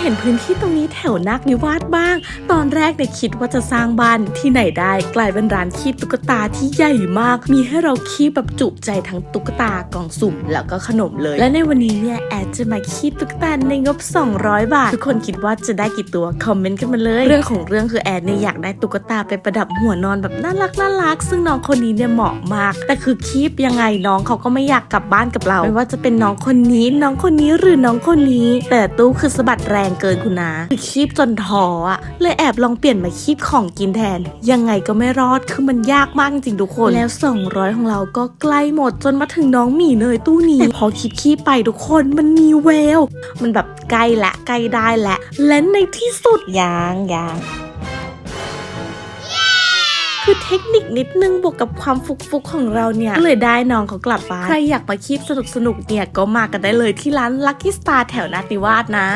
เห็นพื้นที่ตรงนี้แถวนักนิวาสบ้าง ตอนแรกเนี่ยคิดว่าจะสร้างบ้านที่ไหนได้กลายเป็นร้านคีบตุ๊กตาที่ใหญ่มาก มีให้เราคีบแบบจุใจทั้งตุ๊กตากล่องสุ่มแล้วก็ขนมเลย และในวันนี้เนี่ยแอดจะมาคีบตุ๊กตาในงบ 200 บาท ทุกคนคิดว่าจะได้กี่ตัวคอมเมนต์กันมาเลย เรื่องของเรื่องคือแอดเนี่ยอยากได้ตุ๊กตาไปประดับหัวนอนแบบน่ารักน่ารัก ซึ่งน้องคนนี้เนี่ยเหมาะมาก แต่คือคีบยังไงน้องเขาก็ไม่อยากกลับบ้านกับเราไม่ว่าจะเป็นน้องคนนี้น้องคนนี้หรือน้องคนนี้ แต่ตู้คือสะบัดแรงเกินคุณนะคือคีบจนท้ออะเลยแอบลองเปลี่ยนมาคีบของกินแทน ยังไงก็ไม่รอดคือมันยากมากจริงทุกคน แล้ว 200 ของเราก็ใกล้หมดจนมาถึงน้องหมีเนยตู้นี้แต่พอคิดคีบไปทุกคนมันมีแววมันแบบใกล้ละใกล้ได้และและในที่สุดยางยางคือเทคนิคนิดนึงบวกกับความฟุกฟุกของเราเนี่ยก็เลยได้น้องเขากลับบ้านใครอยากมาคีบสนุกสนุกเนี่ยก็มากันได้เลยที่ร้าน Lucky Star แถวนาติวาสนะ